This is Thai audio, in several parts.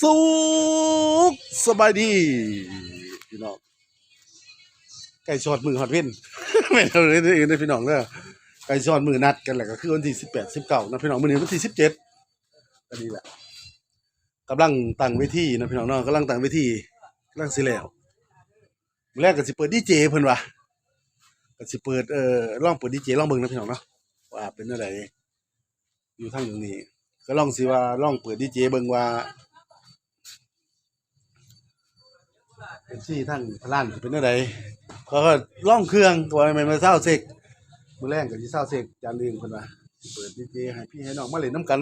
สุขสบายดีพี่น้องไก่ชอดมือฮอดเว้นไม่เอาเลยอื่นนะพี่น้องเด้อไก่ชอดมือนัดกันแหละก็คือวันที่สิบแปดสิบเก้านะพี่น้องมื้อนี้วันที่สิบเจ็ดก็ดีแหละกำลังตั้งเวทีนะพี่น้องเนาะกำลังตั้งเวทีกำลังสิแล้วมือแรกก็สิเปิดดีเจเพิ่นว่าก็สิเปิดเอ่อลองเปิดดีเจลองเบิ่งนะพี่น้องเนาะว่าเป็นจังไดอยู่ทางตรงนี้ ก็ลองสิว่าลองเปิดดีเจเบิ่งว่า เป็นที่ทั้งพลานสิเป็นอะไรเขาก็ล่องเครื่องตัวมันมาเศร้าเสกมือแรงกับที่เศร้าเสกจานเรียงคนว่าเปิดดีเจให้พี่ให้น้องมาเล่นน้ำกัน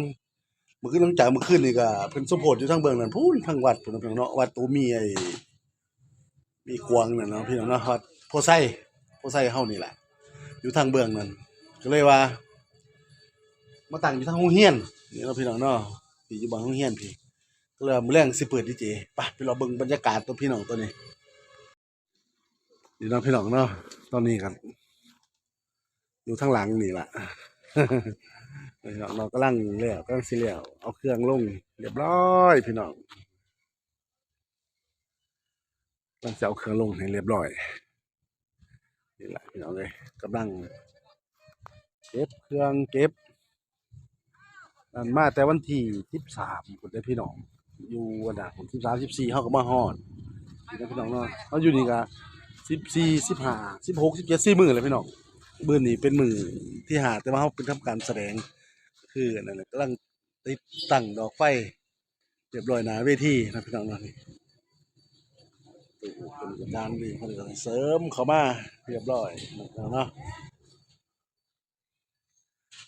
มื่อคืนหลังจากมื่อคืนนี่ก็เพิ่นสมโพธิอยู่ทางเบื้องนั้นพูนทางวัดพี่น้องเนาะวัดตูมีไอ้มีกวางนั่นเนาะพี่น้องเนาะวัดโพไซโพไซเฮานี่แหละ อยู่ทางเบื้องนั้นก็เลยว่า มาตั้งอยู่ทางห้องเฮียนนี่เนาะพี่น้องเนาะพี่อยู่บ้านห้องเฮียนพี่ เลยมื้อแรงสิเปิดดีเจไปไปรอเบิ่งบรรยากาศตัวพี่น้องตัวนี้นี่น้องพี่น้องเนาะตอนนี้ครับอยู่ทางหลังนี่ล่ะพี่น้องเรากำลังเลี้ยวกำลังสิเลี้ยวเอาเครื่องลงเรียบร้อยพี่น้องกำลังจะเอาเครื่องลงให้เรียบร้อยนี่แหละพี่น้องเลยกำลังเก็บเครื่องเก็บนั่นมาแต่วันที่สิบสามคนได้พี่น้อง อยู่วันดาผมสิบสามสิบสี่เขาก็มาฮอดพี่น้องพี่น้องเนาะเขาอยู่นี่ก็สิบสี่สิบห้าสิบหกสิบเจ็ดสี่หมือเลยพี่น้องมือนี้เป็นมือที่หาแต่ว่าเขาเป็นทำการแสดง คืออันนั่นแหละกำลังติดตั้งดอกไฟเรียบร้อยนาเวทีนะพี่น้องเนาะนี่ตู้เป็นกระดานนี่เขาก็เสริมเข้ามาเรียบร้อยนะเนาะ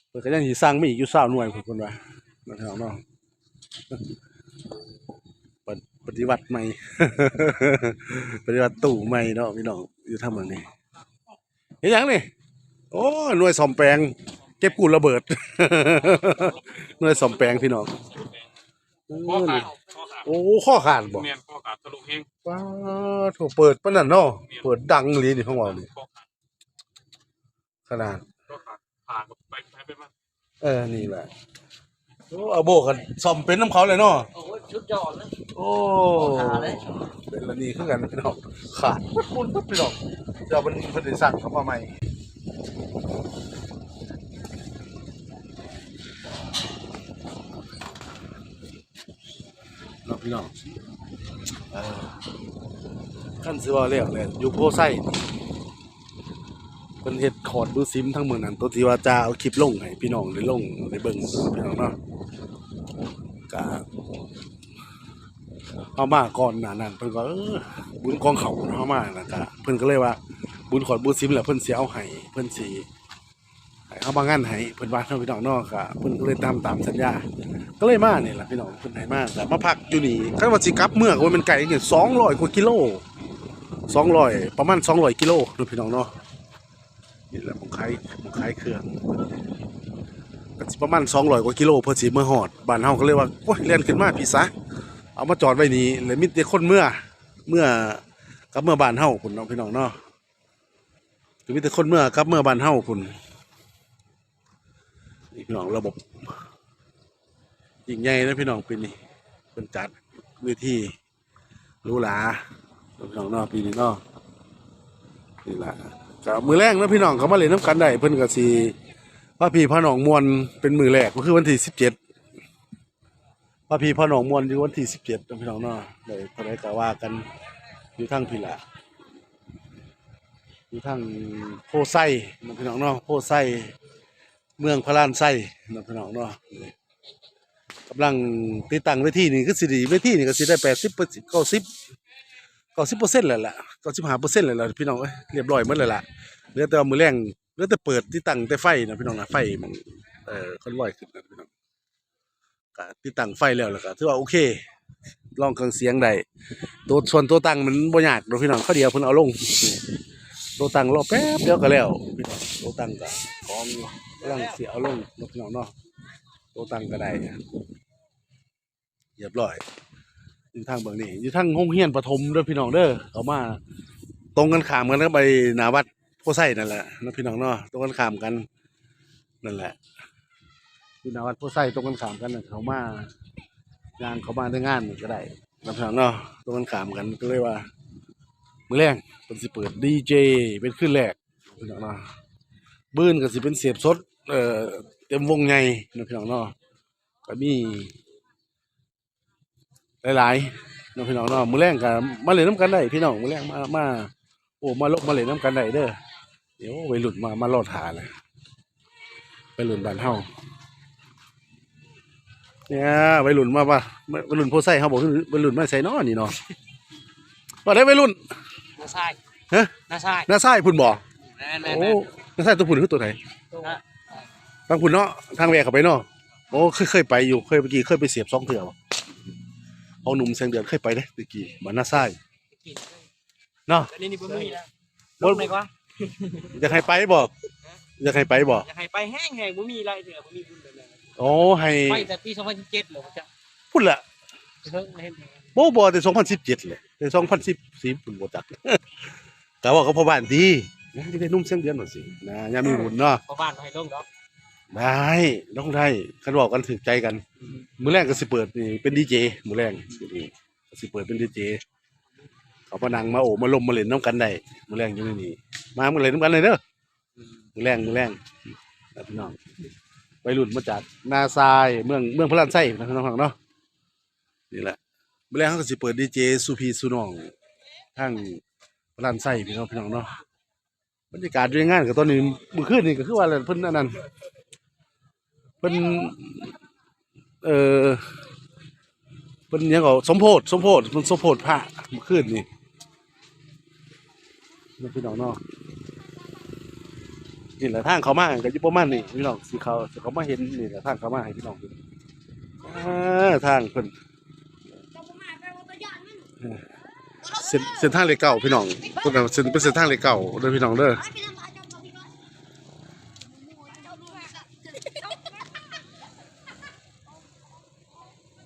เพิ่นก็ยังสิสร้างมีอีกยู่เศร้าหน่วยเพิ่นคนว่านะพี่น้องเนาะ ปฏิปฏิวัติใหม่ ปฏิวัติตู่ใหม่เนาะพี่น้องอยู่ทำแบบนี้เห็นยังนี่โอ้หน่วยสอมแปลง เก็บกูระเบิด หน่วยสอมแปลงพี่น้องข้อขาดข้อขาดโอ้ข้อขาดบ่เมียนข้อขาดทะลุเฮงว้าโถเปิดปานนั้นเนาะเปิดดังเลยนี่ของเรานี่ข้อขาดขนาดข้อขาดผ่านไปไปไปมาเออนี่แหละ โอ้เอาโบกันซ่อมเป็นน้ำเขาเลยเนาะโอ้ยชุดยอดเลยโอ้ขาเลยเป็นละนี่คือกันพี่น้องขาดปุ๊บปุ๊บปุ๊บพี่น้องเดี๋ยวมันเพิ่นได้สั่งเข้ามาใหม่เนาะพี่น้องเออขั้นสิว่าแล้วเลยอยู่โพไส้นี่เพิ่นเฮ็ดคอร์ดดูซิมทั้งหมดนั้นตัวที่ว่าจะเอาคลิปลงให้พี่น้องได้ลงได้เบิ่งพี่น้องเนาะก็ เอามาก่อนหน้านั้นเพิ่นก็เออบุญกองเขาเนามาแล้วก็เพิ่นก็เลยว่า บุญขอดบุญซิมแหละเพิ่นสิเอาให้เพิ่นสิให้เอามางานให้เพิ่นว่าเนาะพี่น้องเนาะก็เพิ่นก็เลยตามตามสัญญา ก็เลยมานี่แหละพี่น้องเพิ่นให้มาแต่มาพักอยู่นี่คันว่าสิกลับเมืองว่ามันไกลเนี่ย200กว่ากิโล200ประมาณ200กิโลเนาะพี่น้องเนาะนี่แหละผมขายผมขายเครื่องก็สิประมาณ200กว่ากิโลเพื่อสิมาฮอดบ้านเฮาก็เลยว่าโอ้ยเรียนขึ้นมาพี่ซะ เอามาจอดไว้นี่เลยมีแต่คนเมื่อเมื่อกับเมื่อบานเฮาพุ่นเนาะพี่น้องเนาะมีแต่คนเมื่อกับเมื่อบานเฮาพุ่นนี่พี่น้องระบบยิ่งใหญ่นะพี่น้องปีนี้เป็นจัดเวทีหรูหราพี่น้องเนาะปีนี้เนาะนี่แหละกับมือแรกนะพี่น้องเขามาเล่นน้ำกันได้เพิ่นก็สิว่าพี่พ่อน้องมวลเป็นมือแรกก็คือวันที่สิบเจ็ด พระพี่พ่อหนองมวลอยู่วันที่สิบเจ็ดพี่น้องเนาะเลยพอได้กะว่ากันอยู่ทางพี่ละอยู่ทางโพไซน้องพี่น้องเนาะโพไซเมืองพระลานไซน้องพี่น้องเนาะกำลังติดตั้งเวทีนี่คือสิดีเวทีนี่ก็สิได้แปดสิบเก้าสิบเก้าสิบเปอร์เซ็นต์เลยล่ะเก้าสิบห้าเปอร์เซ็นต์เลยล่ะพี่น้องเอ้ยเรียบร้อยหมดเลยล่ะเหลือแต่ว่ามือแรงเหลือแต่เปิดที่ตั้งแต่ไฟนะพี่น้องนะไฟมันเอ่อค่อยลอยขึ้นนะพี่น้อง ก็ติดตั้งไฟแล้วแล้วก็ถือว่าโอเคลองเครื่องเสียงได้ตัวส่วนตัวตั้งมันบ่ยากเนาะพี่น้องเขาเดียวเพิ่นเอาลงตัวตั้งรอแป๊บเดียวก็แล้วพี่น้องตัวตั้งก็พร้อมอยู่กำลังสิเอาลงนะพี่น้องเนาะตัวตั้งก็ได้เรียบร้อยอยู่ทางเบื้องนี้อยู่ทางห้องเฮียนปฐมเด้อพี่น้องเด้อเขามาตรงกันข้ามกันก็ไปนาวัดโพไซนั่นแหละนะพี่น้องเนาะตรงกันข้ามกันนั่นแหละ ที่นาวัดผู้ใส่ตรงกันขามกันน่ะเขามางานเขามาได้งานนี่ก็ได้นะพี่น้องเนาะตรงกันขามกันก็เลยว่า มือแรงเพิ่นสิเปิดดีเจเป็นคืนแรกพี่น้องเนาะบื้นก็สิเป็นเสียบสดเอ่อเต็มวงใหนะพี่น้องเนาะก็มีหลายๆนะพี่น้องเนาะมือแรงก็มาเล่นน้ำกันได้พี่น้องมือแรงมามาโอ้มาลบมาเล่นน้ำกันได้เด้อเดี๋ยววัยรุ่นมามารอดหาเลยวัยรุ่นบ้านเฮา เนี่ยวัยรุ่นมาป่ะวัยรุ่นโพไซเขาบอกวัยรุ่นมาใส่น้อนี่เนาะว่าได้วัยรุ่นน้าชายฮะน้าชายน้าไส้พุ่นบ่แม่นแม่โอ้นน้าไส้ตัวพุ่นคือตัวไหนนะทางพุ่นเนาะทางแวกเข้าไปเนาะโอ้เคยเคยไปอยู่เคยเมื่อกี้เคยไปเสียบสองเถื่อบ่เอาหนุ่มแสงเดือนเคยไปเด้เมื่อกี้บ้านน้าไส้เนาะอันนี้นี่บ่มีแล้วบ่ลงไหนวะอยากให้ไปบ่อยากให้ไปบ่อยากให้ไปแห้งแห้งบ่มีอะไรเถื่อบ่มีบุญเลย โอ้ให้ไปแต่ปี2017เหรอจ๊ะพุ่นละเพิ่งเห็นบ่บ่แต่2017เลยแต่2014พุ่นบ่จักแต่ว่าเขาพ่อบ้านดีนะที่ได้หนุ่มแสงเดือนหน่อยสินะยามมีบุญเนาะพอบ้านให้ลงเนาะได้ต้องได้คันบอกกันถึกใจกัน มื้อแรกก็สิเปิดนี่เป็นดีเจมื้อแรกนี่ก็สิเปิดเป็นดีเจเขาพนังมาโอบมาลมมาเล่นน้ำกันได้มื้อแรกอยู่ในนี่มามื้อเล่นน้ำกันเลยเด้อมื้อแรงมื้อแรงนะพี่น้อง วัยรุ่นมาจากนาซายเมืองเมืองพระลานไส้นะพี่น้องเนาะนี่แหละมื้อแรกเขาก็สิเปิดดีเจสุพีสุนองทางพระลานไส้พี่น้องพี่น้องเนาะบรรยากาศด้วยงานกับตอนนี้มื้อคืนนี่ก็คือว่าอะไรเพิ่นอันนั้นเป็นเอ่อเป็นหยังก็สมโพธิสมโพธิมันสมโพธิพระเมื่อคืนนี่นี่พี่น้องเนาะ นี่แหละทางเขามาก็อยู่ประมาณนี้พี่น้องสิเขาสิเขามาเห็นนี่แหละทางเขามาให้พี่น้องเห็นอ่าทางเพิ่นเส้นเส้นทางเลขเก่าพี่น้องเพิ่นเอาเส้นเป็นเส้นทางเลขเก่าเด้อพี่น้องเด้อ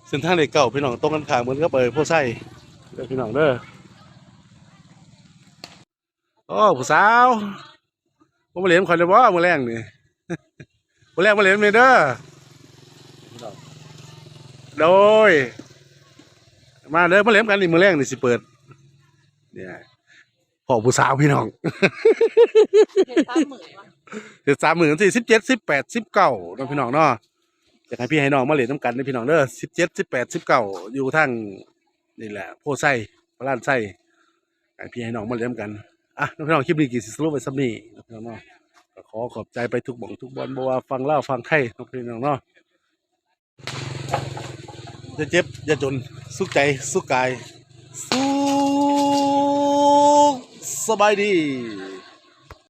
เส้นทางเลขเก่าพี่น้องตรงกันข้ามเหมือนกับเปิดโพไส้เด้อพี่น้องเด้อโอ้ผู้สาว ผมมาเล่นคอยเลยบ่มื้อแรงนี่มื้อแรงมาเล่นนี่เดอพี่น้อโดย มาเด้อมาเล่นกันนี่มื้อแรงนี่สิเปิด เนี่ยพ่อผู้สาวพี่น้องเห็นตามมือวะเดือนสามหมื่นสี่สิบเจ็ดสิบแปดสิบเก้าน้องพี่น้องเนาะอยากให้พี่ให้น้องมาเล่นน้ำกันนะพี่น้องเด้อสิบเจ็ดสิบแปดสิบเก้าอยู่ทางนี่แหละโพไส้พระลานไส้ให้พี่ให้น้องมาเล่นน้ำกัน อะน้องพี่น้องคลิปนี้กี่สิสรุปไปสมีน้องพี่น้องเนาะขอขอบใจไปทุกบ่องทุกบอลบ่ว่าฟังเล่าฟังไทยน้องพี่น้องเนาะอย่าเจ็บจะจนสุขใจสุขกายสุขสบายดี